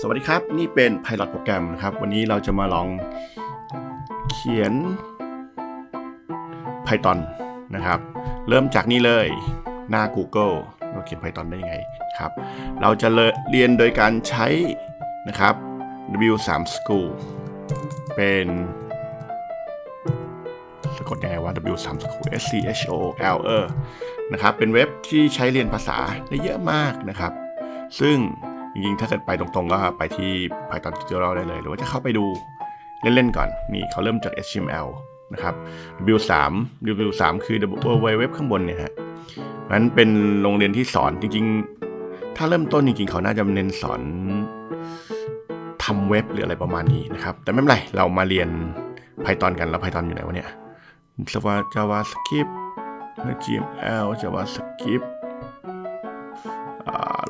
สวัสดีครับ นี่เป็น Pilot โปรแกรมนะครับ วันนี้เราจะมาลองเขียน Python นะครับ เริ่มจากนี่เลยหน้า Google เราเขียน Python ได้ยังไงครับ เราจะเรียนโดยการใช้นะครับ W3 School เป็นสะกดยังไงว่า W3 School S C H O L เออนะครับ เป็นเว็บที่ใช้เรียนภาษาได้เยอะมากนะครับ ซึ่ง จริงๆ ถ้าเกิดไปตรงๆ ก็ไปที่ Python Tutorial ได้เลย หรือว่าจะเข้าไปดูเล่นๆ ก่อน นี่เขาเริ่มจาก HTML นะครับ W3 W3 คือ World Wide Web ข้างบนเนี่ยฮะนั้นเป็นโรงเรียนที่สอนจริงๆ ถ้าเริ่มต้นจริงๆ เขาน่าจะเน้นสอนทำเว็บหรืออะไรประมาณนี้นะครับ แต่ไม่เป็นไร เรามาเรียน Python กัน แล้ว Python อยู่ไหนวะเนี่ย Java JavaScript HTML JavaScript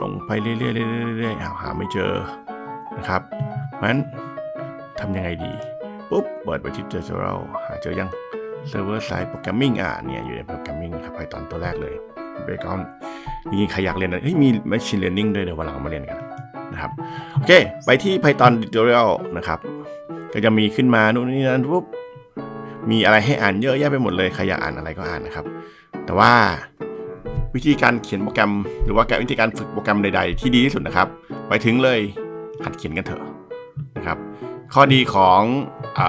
ลงไปเรื่อยๆเรื่อยๆหาไม่เจอนะครับเพราะฉะนั้นทำยังไงดีปุ๊บเปิดไปที่ tutorial หาเจอยัง server side programming อะเนี่ยอยู่ใน programming ครับ Python ตัวแรกเลย background จริงๆใครอยากเรียนเฮ้ยมี machine learning ด้วยเดี๋ยววันหลังมาเรียนกันนะครับโอเค ไปที่ Python tutorial นะครับ ก็จะมีขึ้นมานู่นนี่นั่นปุ๊บมีอะไรให้อ่านเยอะแยะไปหมดเลย ใครอยากอ่านอะไรก็อ่านนะครับ แต่ว่า วิธีการเขียนโปรแกรม หรือว่าการวิธีการฝึกโปรแกรมใด ๆ ที่ดีที่สุดนะครับ ไปถึงเลยหัดเขียนกันเถอะนะครับ ข้อดีของอ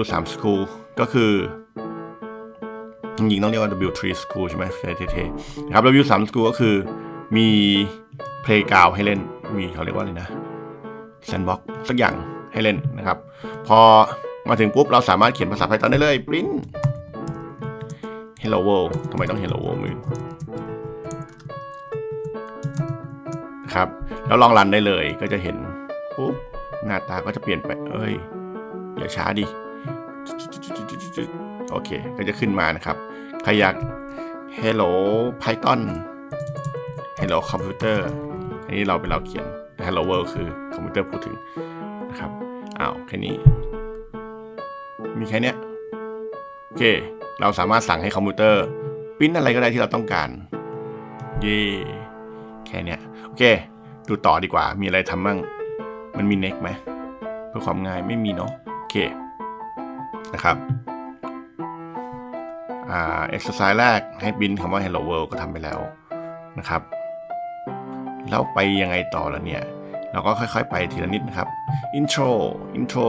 W3 School ก็คือจริงๆต้องเรียกว่า W3 School ใช่ไหมเท่ๆนะครับ W3 School ก็คือมี playground ให้เล่น มีเขาเรียกว่าอะไรนะ sandbox สักอย่างให้เล่นนะครับ พอมาถึงปุ๊บเราสามารถเขียนภาษา Python ได้เลย print hello world ทำไมต้อง hello world มือ ครับ แล้วลองรันได้เลยก็จะเห็นปุ๊บหน้าตาก็จะเปลี่ยนไปเอ้ยอย่าช้าดิโอเค ก็จะขึ้นมานะครับ ใครอยาก Hello Python Hello Computer อันนี้เราเป็นเราเขียน Hello World คือคอมพิวเตอร์พูดถึงนะครับอ้าวแค่นี้ มีแค่เนี้ยโอเค เราสามารถสั่งให้คอมพิวเตอร์พิมพ์อะไรก็ได้ที่เราต้องการ เย่ แค่เนี้ยโอเค ดูต่อดีกว่ามีอะไรทำบ้าง มันมี next ไหมเพื่อความง่ายไม่มีเนาะโอเคนะครับอ่า exercise แรกให้บินคำว่า hello world ก็ทำไปแล้วนะครับ แล้วไปยังไงต่อล้วเนี่ย เราก็ค่อยๆ ไปทีละนิดนะครับ intro intro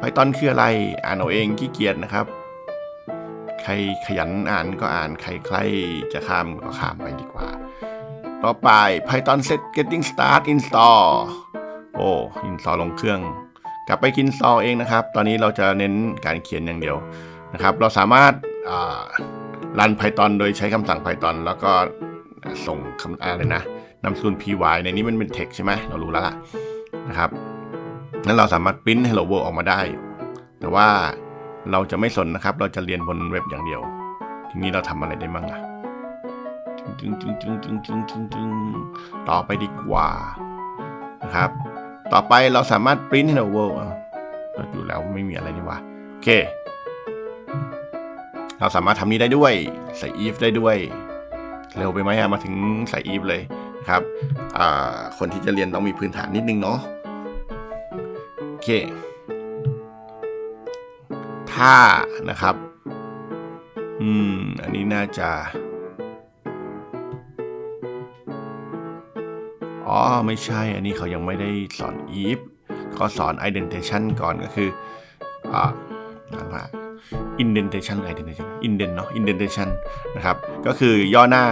Python คืออะไร อ่านเอาเองขี้เกียจนะครับ ใครขยันอ่านก็อ่าน ใครใครจะข้ามก็ข้ามไปดีกว่า ต่อไป Python set getting start install โอ้ install ลงเครื่อง กลับไปกินซอเองนะครับ ตอนนี้เราจะเน้นการเขียนอย่างเดียวนะครับ เราสามารถรัน Python โดยใช้คำสั่ง Python แล้วก็ส่งคำอะไรนะนำสกุล py ในนี้มันเป็น text ใช่ไหมเรารู้แล้วล่ะนะครับนั้นเราสามารถปริ้น hello world ออกมาได้ แต่ว่าเราจะไม่สนนะครับ เราจะเรียนบนเว็บอย่างเดียว ทีนี้เราทำอะไรได้บ้างอะ จึงจึงจึงจึงจึงจึงจึงต่อไปดีกว่านะครับ ต่อไปเราสามารถปริ้น hello world ก็อยู่แล้วไม่มีอะไรนี่ว่าโอเค เราสามารถทำนี้ได้ด้วย ใส่ if ได้ด้วย เร็วไปไหมมาถึงใส่ if เลยนะครับคนที่จะเรียนต้องมีพื้นฐานนิดนึงเนาะโอเค ถ้านะครับ อืม อันนี้น่าจะ อ๋อไม่ใช่อันนี้เขายังไม่ได้สอน if ก็สอน indentation ก่อนก็คืออ่าอ่านว่า indentation หรือ indentation indent เนาะ indentation นะครับ ก็คือย่อหน้า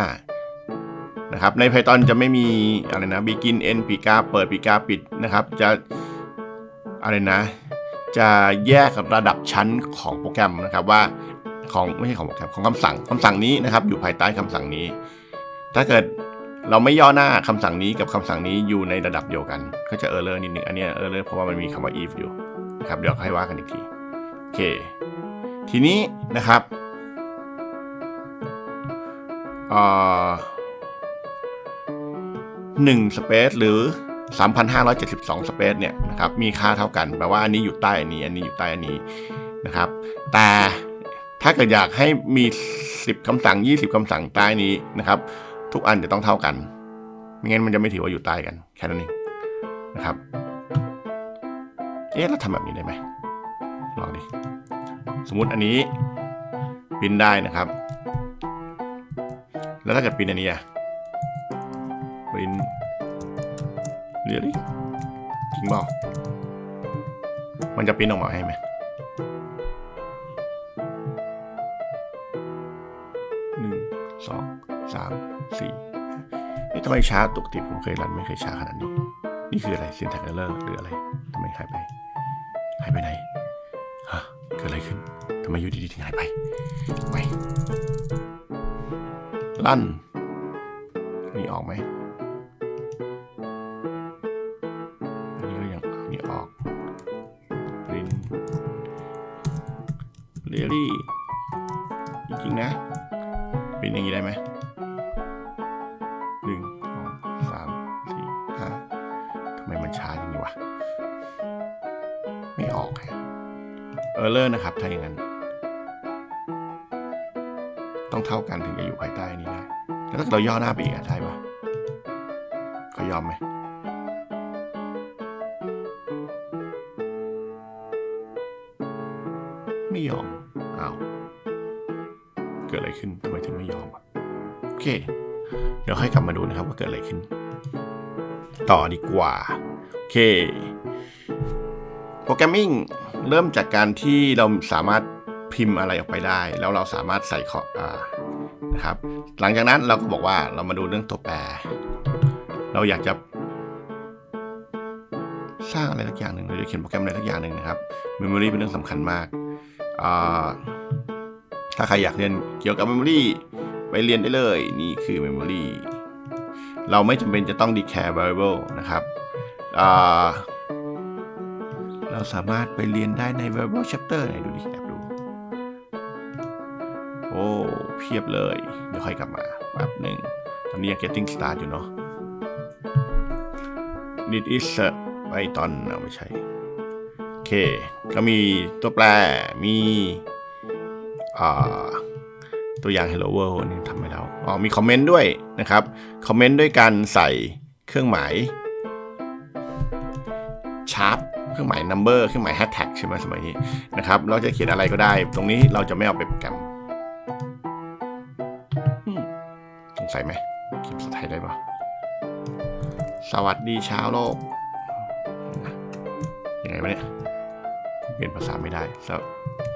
นะครับใน Python จะไม่มีอะไรนะ begin end ปีกาเปิดปีกาปิดนะครับ จะอะไรนะ จะแยกระดับชั้นของโปรแกรมนะครับว่าของไม่ใช่ของโปรแกรมของคำสั่งคำสั่งนี้นะครับ อยู่ภายใต้คำสั่งนี้ ถ้าเกิด เราไม่ย่อหน้าคำสั่งนี้กับคำสั่งนี้อยู่ในระดับเดียวกัน ก็จะเออร์เลอร์นิดนึงอันนี้เออร์เลอร์เพราะว่ามันมีคำว่า if อยู่นะครับเดี๋ยวให้ว่ากันอีกทีโอเค ทีนี้นะครับหนึ่งสเปซหรือ 3,572สเปซเนี่ยนะครับมีค่าเท่ากันแปลว่าอันนี้อยู่ใต้อันนี้ อันนี้อยู่ใต้อันนี้นะครับ แต่ถ้าเกิดอยากให้มี 10คำสั่ง 20คำสั่งใต้นี้นะครับ ทุกอันจะต้องเท่ากันไม่งั้นมันจะไม่ถือว่าอยู่ใต้กันแค่นั้นเองนะครับ เอ๊ะเราทำแบบนี้ได้ไหมลองดิสมมุติอันนี้ปินได้นะครับ แล้วถ้าเกิดปินอันนี้อะปินเรียลจริงเปล่ามันจะปินออกมาให้ไหมหนึ่งสองสาม สี่นี่ทำไมช้าตกติผมเคยรันไม่เคยช้าขนาดนี้ นี่คืออะไรซินแท็กเลอร์หรืออะไรทำไมหายไป หายไปไหนฮะเกิดอะไรขึ้นทำไมอยู่ดีๆถึงหายไปไปลั่นนี่ออกไหม ช้าอย่างนี้วะ ไม่ออกฮะเออเลอร์นะครับ ถ้าอย่างนั้น ต้องเท่ากันถึงจะอยู่ภายใต้นี้ได้ แล้วถ้าเราย่อหน้าไปอีกอะได้ปะเขายอมไหมไม่ยอมอ้าวเกิดอะไรขึ้นทำไมถึงไม่ยอมอะโอเค เดี๋ยวค่อยกลับมาดูนะครับว่าเกิดอะไรขึ้น ต่อดีกว่า เค โปรแกรมมิ่งเริ่มจากการที่เราสามารถพิมพ์อะไรออกไปได้ แล้วเราสามารถใส่ขออ่านะครับ หลังจากนั้นเราก็บอกว่าเรามาดูเรื่องตัวแปร เราอยากจะ สร้างอะไรสักอย่างหนึ่งเราจะเขียนโปรแกรมอะไรสักอย่างหนึ่งนะครับ Memory เป็นเรื่องสำคัญมากาถ้าใครอยากเรียนเกี่ยวกับ Memory ไปเรียนได้เลย นี่คือ Memory เราไม่จำเป็นจะต้อง declare variable นะครับ เราสามารถไปเรียนได้ใน variable chapter ไหนดูดิแอบดู โอ้เพียบเลย เดี๋ยวค่อยกลับมาแป๊บหนึ่งตอนนี้ยัง getting start อยู่เนาะ this is a Python เอาไม่ใช่โอเค ก็มีตัวแปรมีอ่าตัวอย่าง hello world นี่ทำไปแล้วอ๋อมีคอมเมนต์ด้วยนะครับ คอมเมนต์ด้วยการใส่เครื่องหมาย ชาร์ปเครื่องหมาย number เครื่องหมาย hashtag ใช่ไหมสมัยนี้นะครับ เราจะเขียนอะไรก็ได้ ตรงนี้เราจะไม่เอาไปโปรแกรมอืมสงสัยไหมเขียนภาษาไทยได้ปะสวัสดีชาวโลกยังไงวะเนี่ยเปลี่ยนภาษาไม่ได้ส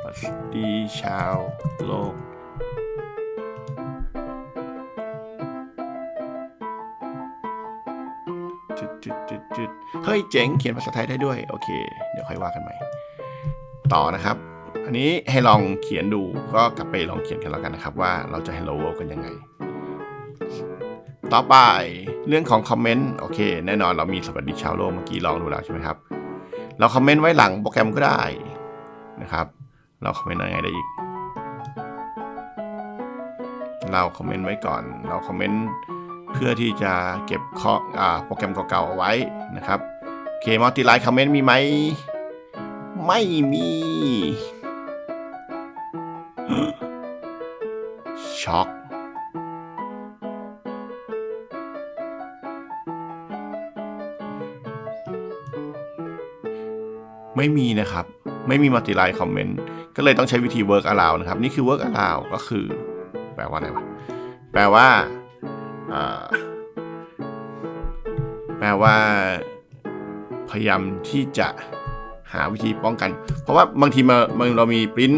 วัสดีชาวโลก จุดจุดเฮ้ยเจ๋งเขียนภาษาไทยได้ด้วย โอเค เดี๋ยวค่อยว่ากันใหม่ ต่อนะครับ อันนี้ให้ลองเขียนดูก็กลับไปลองเขียนกันแล้วกันนะครับ ว่าเราจะ hello world กันยังไง ต่อไปเรื่องของคอมเมนต์โอเค แน่นอนเรามีสวัสดีชาวโลกเมื่อกี้ลองดูแล้วใช่ไหมครับ เราคอมเมนต์ไว้หลังโปรแกรมก็ได้นะครับ เราคอมเมนต์ยังไงได้อีก เราคอมเมนต์ไว้ก่อน เราคอมเมนต์ พื่อที่จะเก็บข้ออ่าโปรแกรมเก่าๆเอาไว้นะครับโอเคมัลติไลน์คอมเมนต์มีไหม ไม่มีช็อกไม่มีนะครับ ไม่มีมัลติไลน์คอมเมนต์ก็เลยต้องใช้วิธี work allow นะครับ นี่คือ work allow ก็คือ แปลว่าอะไรวะ แปลว่า แปลว่า พยายามที่จะหาวิธีป้องกัน เพราะว่าบางทีมาบางเรามีปริ้น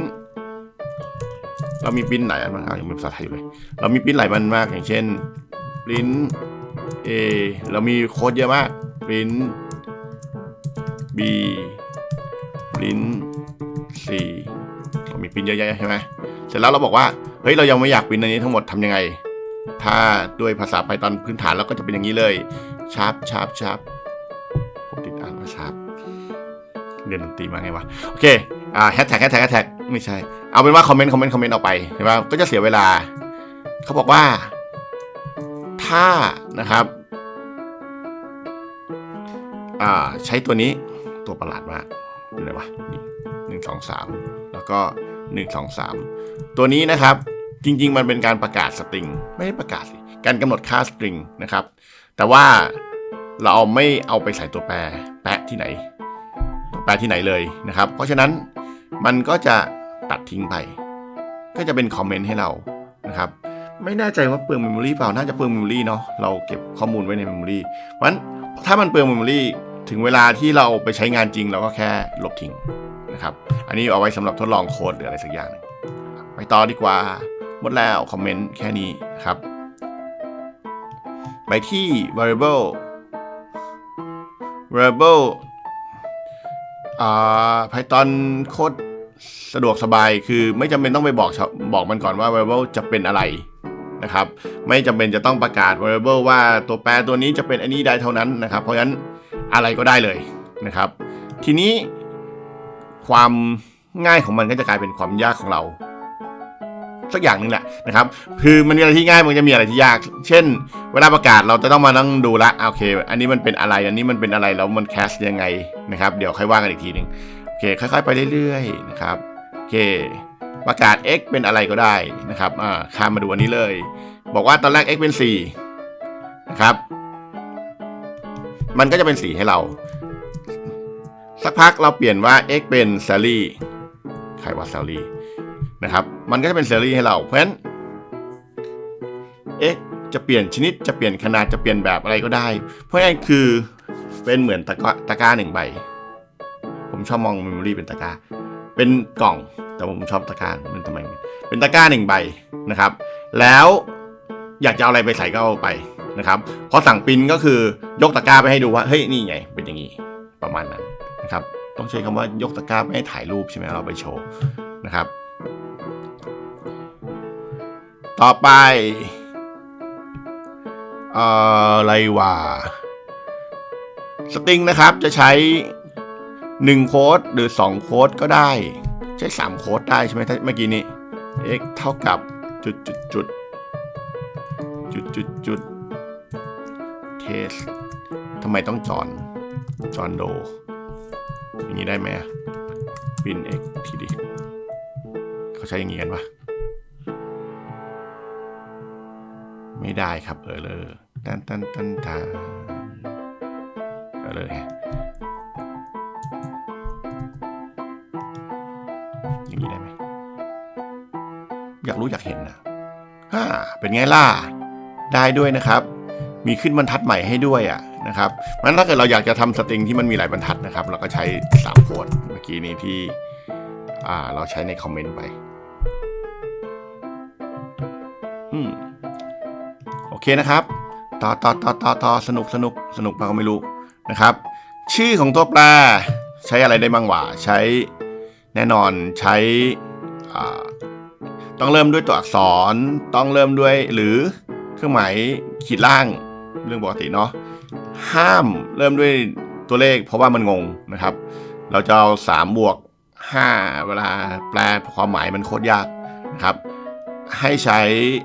เรามีปริ้นหลายอันมากยังเป็นภาษาไทยอยู่เลย เรามีปริ้นหลายมันมากอย่างเช่นปริ้น A เรามีโค้ดเยอะมากปริ้น B ปริ้น C เรามีปริ้นเยอะๆใช่ไหมเสร็จแล้วเราบอกว่าเฮ้ยเรายังไม่อยากปริ้นอันนี้ทั้งหมดทำยังไง ถ้าด้วยภาษา Python พื้นฐานเราก็จะเป็นอย่างนี้เลยชาร์ปชาร์ปชาร์ปผมติดอ่านว่าชาร์ปเรียนดนตรีมาไงวะ โอเคอ่าแฮชแท็กแฮชแท็กแฮชแท็กไม่ใช่ เอาเป็นว่าคอมเมนต์คอมเมนต์คอมเมนต์ออกไปใช่ไหมก็จะเสียเวลา เขาบอกว่า ถ้านะครับอ่าใช้ตัวนี้ตัวประหลาดมากเป็นอะไรวะนี่หนึ่งสองสามแล้วก็หนึ่งสองสามตัวนี้นะครับ จริง ๆ มันเป็นการประกาศสตริง ไม่ได้ประกาศสิการกำหนดค่าสตริงนะครับ แต่ว่าเราเอาไม่เอาไปใส่ตัวแปรแปะที่ไหน ตัวแปรที่ไหนเลยนะครับ เพราะฉะนั้นมันก็จะตัดทิ้งไป ก็จะเป็นคอมเมนต์ให้เรานะครับไม่แน่ใจว่าเปลืองเมมโมรีเปล่า น่าจะเปลืองเมมโมรีเนาะ เราเก็บข้อมูลไว้ในเมมโมรีเพราะฉะนั้นถ้ามันเปลืองเมมโมรีถึงเวลาที่เราไปใช้งานจริงเราก็แค่ลบทิ้งนะครับ อันนี้เอาไว้สำหรับทดลองโค้ดหรืออะไรสักอย่างหนึงไปต่อดีกว่า หมดแล้วคอมเมนต์แค่นี้ครับ ไปที่ variable variable อ่า Python โคตรสะดวกสบายคือไม่จำเป็นต้องไปบอกบอกมันก่อนว่า variable จะเป็นอะไรนะครับ ไม่จำเป็นจะต้องประกาศ variable ว่าตัวแปรตัวนี้จะเป็นอันนี้ได้เท่านั้นนะครับ เพราะฉะนั้นอะไรก็ได้เลยนะครับ ทีนี้ความง่ายของมันก็จะกลายเป็นความยากของเรา สักอย่างหนึ่งแหละนะครับคือมันมีอะไรที่ง่ายมันจะมีอะไรที่ยาก เช่น เวลาประกาศเราจะต้องมานั่งดูละโอเค อันนี้มันเป็นอะไรอันนี้มันเป็นอะไรแล้วมันแคสยังไงนะครับเดี๋ยวค่อยว่ากันอีกทีหนึ่งโอเคค่อยๆไปเรื่อยๆนะครับโอเค ประกาศ x เป็นอะไรก็ได้นะครับอ่าข้ามมาดูอันนี้เลย บอกว่าตอนแรก x เป็น4นะครับมันก็จะเป็น4ให้เรา สักพักเราเปลี่ยนว่า x เป็น Sally ใครว่า Sally นะครับ มันก็จะเป็น Sally ให้เรา เพราะฉะนั้น x จะเปลี่ยนชนิดจะเปลี่ยนขนาดจะเปลี่ยนแบบอะไรก็ได้ เพราะงั้นคือเป็นเหมือนตะกร้าตะกร้าหนึ่งใบ ผมชอบมองเมมโมรี่เป็นตะกร้า เป็นกล่อง แต่ผมชอบตะกร้ามันทำไม เป็นตะกร้าหนึ่งใบนะครับ แล้วอยากจะเอาอะไรไปใส่ก็เอาไปนะครับพอสั่งปรินก็คือยกตะกร้าไปให้ดูว่าเฮ้ยนี่ไง เป็นอย่างนี้ประมาณนั้นนะครับ ต้องใช้คำว่ายกตะกร้าไม่ให้ถ่ายรูปใช่ไหมเราไปโชว์นะครับ ต่อไปอะไรวะสตริงนะครับจะใช้ 1 โค้ดหรือ 2 โค้ดก็ได้ ใช้ 3 โค้ดได้ใช่ไหมเมื่อกี้นี้ x เท่ากับจุดจุดจุดจุดจุดจุดเทสทำไมต้องจอนจอนโด อย่างนี้ได้ไหมปิน x ทีดิเขาใช้อย่างนี้กันปะ ไม่ได้ครับเออเลยตันตันตันตาเออเลยอย่างนี้ได้ไหมอยากรู้อยากเห็นนะฮ่าเป็นไงล่ะ ได้ด้วยนะครับ มีขึ้นบรรทัดใหม่ให้ด้วยอะนะครับงั้นถ้าเกิดเราอยากจะทำสตริงที่มันมีหลายบรรทัดนะครับ เราก็ใช้3โค้ดเมื่อกี้นี้ที่อ่าเราใช้ในคอมเมนต์ไป อืม นะครับ ต่อต่อต่อต่อต่อสนุกสนุกสนุกมาก็ไม่รู้นะครับ ชื่อของตัวแปรใช้อะไรได้บ้างวะใช้แน่นอนใช้ต้องเริ่มด้วยตัวอักษรต้องเริ่มด้วยหรือเครื่องหมายขีดล่างเรื่องปกติเนาะห้ามเริ่มด้วยตัวเลขเพราะว่ามันงงนะครับ เราจะเอา3บวก5เวลาแปลความหมายมันโคตรยากนะครับ ให้ใช้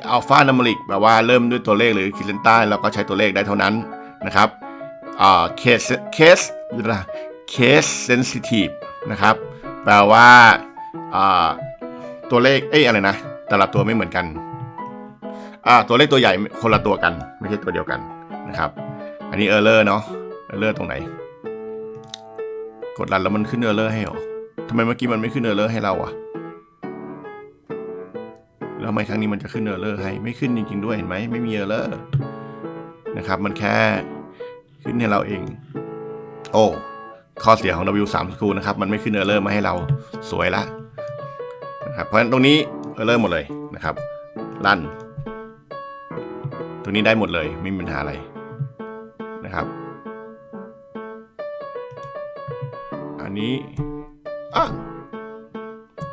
อัลฟานัมริกแปลว่าเริ่มด้วยตัวเลขหรือขีดเส้นใต้แล้วก็ใช้ตัวเลขได้เท่านั้นนะครับอ่าเคสเคสเคสเซนซิทีฟนะครับแปลว่าตัวเลขเอ้ยอะไรนะ แต่ละตัวไม่เหมือนกันตัวเลขตัวใหญ่คนละตัวกัน ไม่ใช่ตัวเดียวกันนะครับ อันนี้เออร์เลอร์เนาะเออร์เลอร์ตรงไหน กดรันแล้วมันขึ้นเออร์เลอร์ให้เหรอทำไมเมื่อกี้มันไม่ขึ้นเออร์เลอร์ให้เราอะ แล้วทำไมครั้งนี้มันจะขึ้นเออร์เลอร์ให้ไม่ขึ้นจริง ๆ ด้วยเห็นไหมไม่มีเออร์เลอร์นะครับ มันแค่ขึ้นให้เราเอง โอ้ข้อเสียของ W3 School นะครับ มันไม่ขึ้นเออร์เลอร์มาให้เราสวยละนะครับเพราะฉะนั้นตรงนี้เออร์เลอร์หมดเลยนะครับลั่น ตรงนี้ได้หมดเลยไม่มีปัญหาอะไรนะครับ อันนี้อะ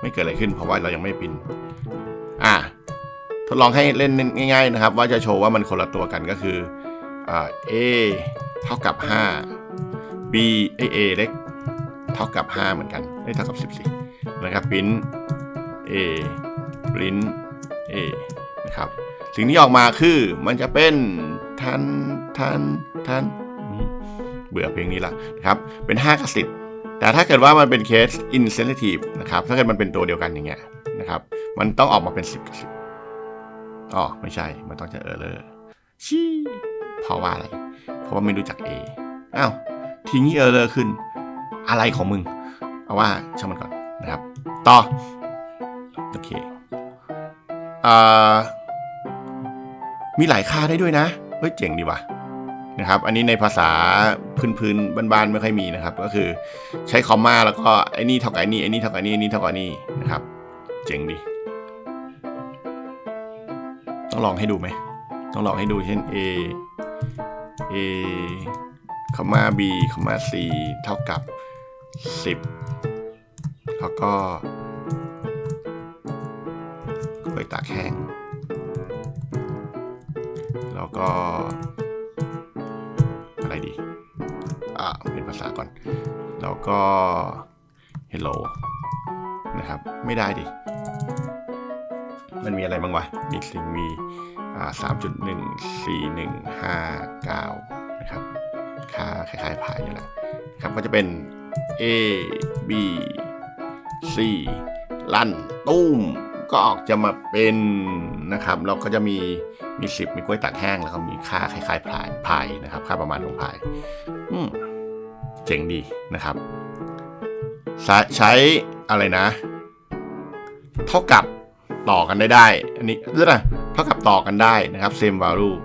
ไม่เกิดอะไรขึ้นเพราะว่าเรายังไม่ปิน ทดลองให้เล่นง่าย ๆนะครับ ว่าจะโชว์ว่ามันคนละตัวกันก็คืออ a เท่ากับ 5 b a a เล็กเท่ากับ 5 เหมือนกันเอเท่ากับ 14 นะครับปริ้น a ปริ้น a นะครับสิ่งที่ออกมาคือมันจะเป็นทันทันทันเบื่อเพลงนี้ละนะครับ เป็น 5 กับ 10 แต่ถ้าเกิดว่ามันเป็นเคส insensitive นะครับ ถ้าเกิดมันเป็นตัวเดียวกันอย่างเงี้ยนะครับ มันต้องออกมาเป็น 10กับ10 อ๋อไม่ใช่ มันต้องจะเออเลอร์ชี้เพราะว่าอะไร เพราะว่าไม่รู้จัก A อ้าวทีนี้เออเลอร์ขึ้น อะไรของมึง เอาว่าช่างมันก่อนนะครับ ต่อ โอเคอ่ามีหลายค่าได้ด้วยนะ เฮ้ยเจ๋งดีว่ะนะครับ อันนี้ในภาษาพื้นๆบ้านๆไม่ค่อยมีนะครับ ก็คือใช้คอมมาแล้วก็ไอ้นี่เท่ากับไอ้นี่ไอ้นี่เท่ากับไอ้นี่ไอ้นี่เท่ากับไอ้นี่นะครับ เจ๋งดี ต้องลองให้ดูไหม ต้องลองให้ดูเช่น a a คอมมา b คอมมา c เท่ากับ 10 แล้วก็กล้วยตากแห้ง แล้วก็ อะไรดี อ่าเป็นภาษาก่อน แล้วก็ hello นะครับ ไม่ได้ดิ มันมีอะไรบ้างวะ มีสิ่งมีอ่าสามจุดหนึ่งสี่หนึ่งห้าเก้านะครับ ค่าคล้ายๆพายนี่แหละครับก็จะเป็น A B C ลั่นตุ้มก็ออกจะมาเป็นนะครับ เราก็จะมีมีสิบมีกล้วยตากแห้งแล้วก็มีค่าคล้ายๆพายพายนะครับ ค่าประมาณของพายอืมเจ๋งดีนะครับ ใช้ใช้อะไรนะ เท่ากับ ต่อกันได้ได้ อันนี้เรื่องอะไรเท่ากับต่อกันได้นะครับ same value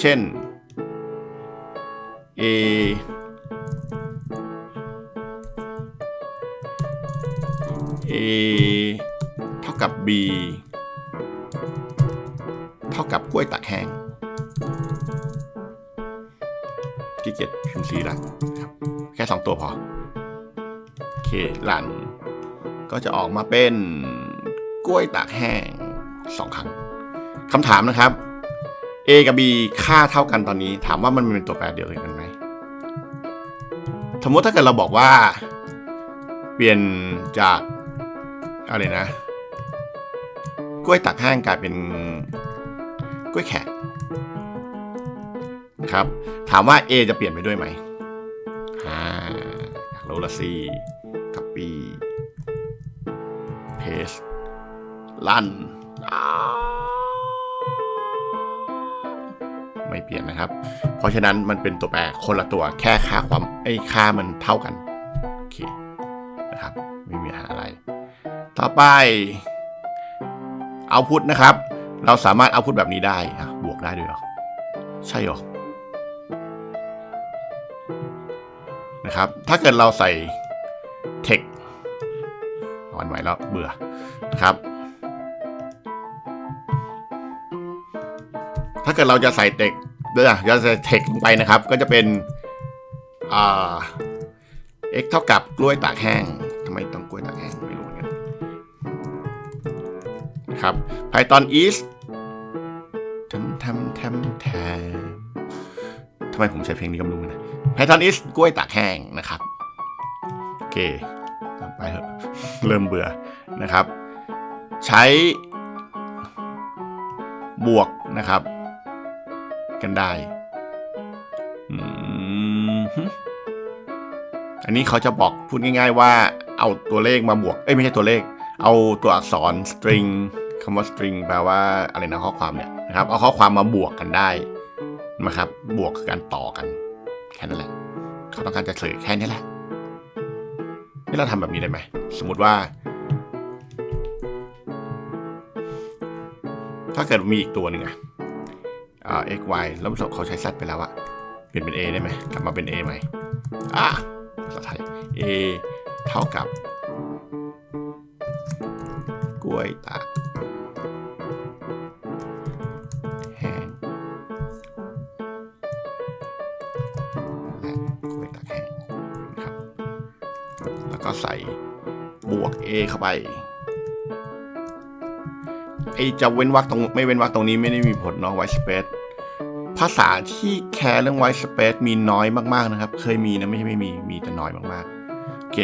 เช่น a a เท่ากับ b เท่ากับกล้วยตากแห้งที่เกียจพิมพ์สีละแค่สองตัวพอ โอเครัน ก็จะออกมาเป็นกล้วยตากแห้งสองครั้งคำถามนะครับ A กับ B ค่าเท่ากันตอนนี้ ถามว่ามันเป็นตัวแปรเดียวกันไหมสมมติถ้าเกิดเราบอกว่า เปลี่ยนจากอะไรนะ กล้วยตากแห้งกลายเป็นกล้วยแขกครับ ถามว่า A จะเปลี่ยนไปด้วยไหมอ่าอยากรู้ละสิกับ B เพสลั่น ไม่เปลี่ยนนะครับ เพราะฉะนั้นมันเป็นตัวแปรคนละตัวแค่ค่าความไอ้ค่ามันเท่ากันโอเคนะครับไม่มีอะไร ต่อไปเอาพุทนะครับ เราสามารถเอาพุทแบบนี้ได้อะบวกได้ด้วยหรอ ใช่หรอนะครับ ถ้าเกิดเราใส่ text ันไหวแล้วเบื่อนะครับถ้าเกิดเราจะใส่เทคเดี๋ยวจะใส่เทคลงไปนะครับ ก็จะเป็นอ่า x เท่ากับกล้วยตากแห้งทำไมต้องกล้วยตากแห้งไม่รู้เหมือนกันนะครับ Python is ทำทำทำททำไมผมใช้เพลงนี้ก็ไม่รู้นะ Python is กล้วยตากแห้งนะครับ โอเค เถอะเริ่มเบื่อนะครับ ใช้บวกนะครับ กันได้อันนี้เขาจะบอกพูดง่าย ๆ ว่าเอาตัวเลขมาบวก เอ้ยไม่ใช่ตัวเลข เอาตัวอักษร string คำว่า string แปลว่าอะไรนะข้อความเนี่ยนะครับ เอาข้อความมาบวกกันได้นะครับ บวกคือการต่อกัน แค่นั้นแหละ เขาต้องการจะสื่อแค่นี้แหละ นี่เราทำแบบนี้ได้ไหม สมมติว่า ถ้าเกิดมีอีกตัวหนึ่งอะอ่า x y แล้วเขาใช้ z ไปแล้วอะเปลี่ยนเป็น a ได้ไหม กลับมาเป็น a ใหม่อ่าภาษาไทย a เท่ากับ กล้วยตาก เข้าไปไอจะเว้นวรรคตรงไม่เว้นวรรคตรงนี้ไม่ได้มีผลเนาะ white space ภาษาที่แคร์เรื่อง white space มีน้อยมากๆนะครับ เคยมีนะไม่ใช่ไม่มีมีแต่น้อยมากๆโอเค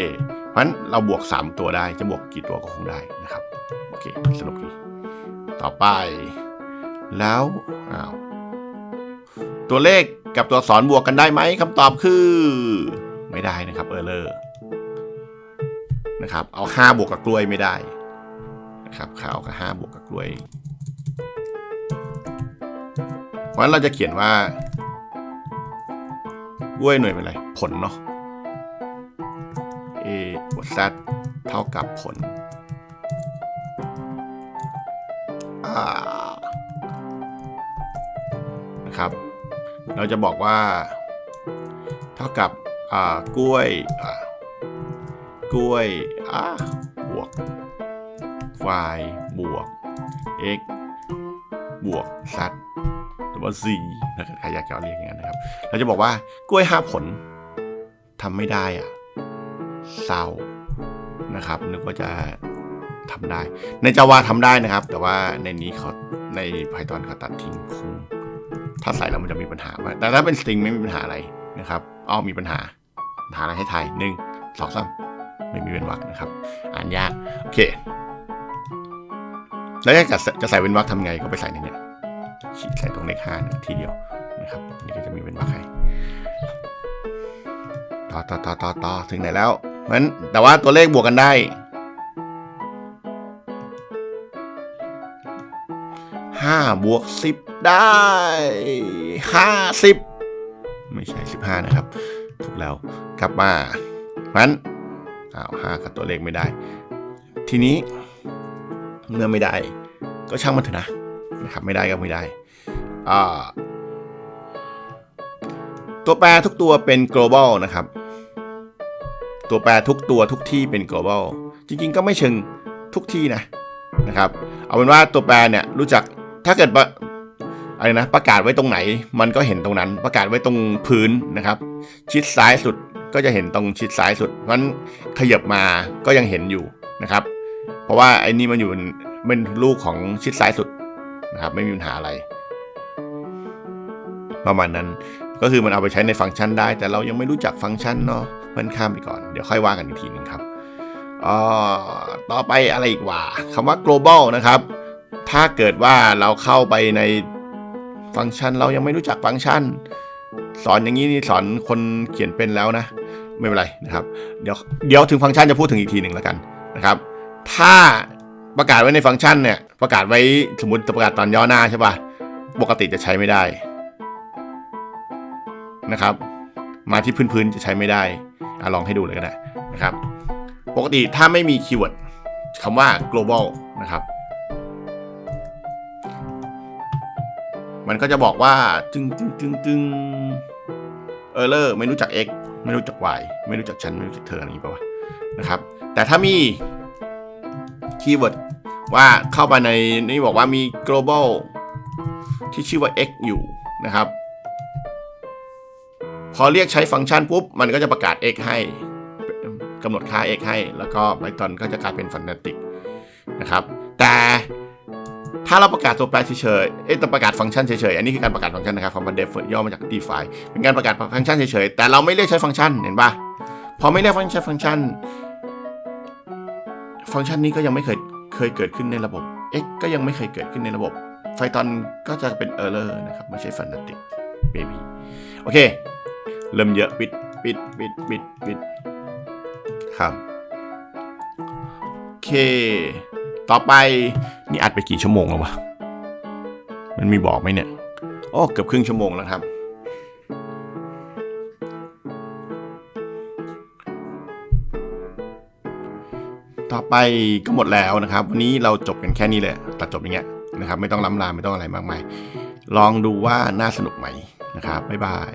เพราะฉะนั้นเราบวก 3 ตัวได้จะบวกกี่ตัวก็คงได้นะครับโอเคสนุกดีต่อไป แล้วอ้าวตัวเลขกับตัวอักษรบวกกันได้ไหมคำตอบคือ ไม่ได้นะครับเออเลอร์ นะครับ เอา 5 บวกกับกล้วยไม่ได้นะครับขาวกับห้าบวกกับกล้วย เพราะฉะนั้นเราจะเขียนว่ากล้วยหน่วยเป็นอะไร ผลเนาะ a บวก z เท่ากับผลนะครับ เราจะบอกว่า เท่ากับกล้วย กล้วยอ่าบวก y บวก x บวก z หรือว่า z ถ้าเกิดใครอยากจะเรียกอย่างนั้นนะครับ เราจะบอกว่ากล้วยห้าผลทำไม่ได้อะเศร้านะครับ นึกว่าจะทำได้ ในจาวาทำได้นะครับ แต่ว่าในนี้เขาใน Python เขาตัดทิ้งคงถ้าใส่แล้วมันจะมีปัญหาว่าแต่ถ้าเป็นสตริงไม่มีปัญหาอะไรนะครับอ้อมีปัญหาปัญหาอะไรให้ไทยหนึ่งสองสาม ไม่มีเว้นวรรคนะครับ อ่านยากโอเค แล้วถ้าจะจะใส่เว้นวรรคทำไงก็ไปใส่ในเนี้ยขีดใส่ตรงเลขห้าทีเดียวนะครับนี่ก็จะมีเว้นวรรคให้ต่อต่อต่อต่อต่อถึงไหนแล้วเพราะฉะนั้นแต่ว่าตัวเลขบวกกันได้ห้าบวกสิบได้ห้าสิบไม่ใช่สิบห้านะครับ ถูกแล้วกลับมาเพราะฉะนั้น อ้าวห้ากับตัวเลขไม่ได้ ทีนี้เมื่อไม่ได้ ก็ช่างมันเถอะนะนะครับไม่ได้ก็ไม่ได้ตัวแปรทุกตัวเป็น global นะครับ ตัวแปรทุกตัวทุกที่เป็น global จริงๆ ก็ไม่เชิงทุกที่นะนะครับ เอาเป็นว่าตัวแปรเนี่ยรู้จักถ้าเกิดอะไรนะประกาศไว้ตรงไหน มันก็เห็นตรงนั้นประกาศไว้ตรงพื้นนะครับ ชิดซ้ายสุด ก็จะเห็นตรงชิดซ้ายสุดเพราะนั้นขยับมาก็ยังเห็นอยู่นะครับ เพราะว่าไอ้นี่มันอยู่เป็นลูกของชิดซ้ายสุดนะครับไม่มีปัญหาอะไร ประมาณนั้นก็คือมันเอาไปใช้ในฟังก์ชันได้ แต่เรายังไม่รู้จักฟังก์ชันเนาะเพิ่นข้ามไปก่อนเดี๋ยวค่อยว่ากันอีกทีหนึงครับอ่อต่อไปอะไรอีกว่าคำว่า global นะครับ ถ้าเกิดว่าเราเข้าไปในฟังก์ชัน เรายังไม่รู้จักฟังก์ชัน สอนอย่างนี้นี่สอนคนเขียนเป็นแล้วนะ ไม่เป็นไรนะครับ เดี๋ยวเดี๋ยวถึงฟังก์ชันจะพูดถึงอีกทีหนึ่งแล้วกันนะครับ ถ้าประกาศไว้ในฟังก์ชันเนี่ยประกาศไว้สมมติจะประกาศตอนย่อหน้าใช่ป่ะปกติจะใช้ไม่ได้นะครับ มาที่พื้นๆจะใช้ไม่ได้อลองให้ดูเลยก็ได้นะครับ ปกติถ้าไม่มีคีย์เวิร์ดคำว่า global นะครับมันก็จะบอกว่าจึงจึงจึงจึง เออเลอร์ไม่รู้จัก x ไม่รู้จัก y ไม่รู้จักฉันไม่รู้จักเธออะไรอย่างนี้ป่าวะนะครับ แต่ถ้ามีคีย์เวิร์ดว่าเข้าไปในนี่บอกว่ามี global ที่ชื่อว่า x อยู่นะครับ พอเรียกใช้ฟังก์ชันปุ๊บ มันก็จะประกาศ x ให้กำหนดค่า x ให้ แล้วก็ Python ก็จะกลายเป็น Fanatic นะครับ แต่ ถ้าเราประกาศตัวแปรเฉยๆเอ๊ะประกาศฟังก์ชันเฉยๆ อันนี้คือการประกาศฟังก์ชันนะครับคำว่า def ย่อมาจาก define เป็นการประกาศฟังก์ชันเฉยๆ แต่เราไม่เรียกใช้ฟังก์ชัน เห็นปะพอไม่เรียกฟังก์ชันฟังก์ชัน ฟังก์ชันนี้ก็ยังไม่เคยเคยเกิดขึ้นในระบบ x ก็ยังไม่เคยเกิดขึ้นในระบบ Python ก็จะเป็น error นะครับ ไม่ใช่ Fanatic baby โอเค เริ่มเยอะปิดปิดปิดปิดปิดครับโอเค ต่อไปนี่อัดไปกี่ชั่วโมงแล้ววะ มันมีบอกไหมเนี่ยโอ้เกือบครึ่งชั่วโมงแล้วครับต่อไปก็หมดแล้วนะครับ วันนี้เราจบกันแค่นี้เลยตัดจบอย่างเงี้ยนะครับ ไม่ต้องล้ำลาไม่ต้องอะไรมากมาย ลองดูว่าน่าสนุกไหมนะครับ บ๊ายบาย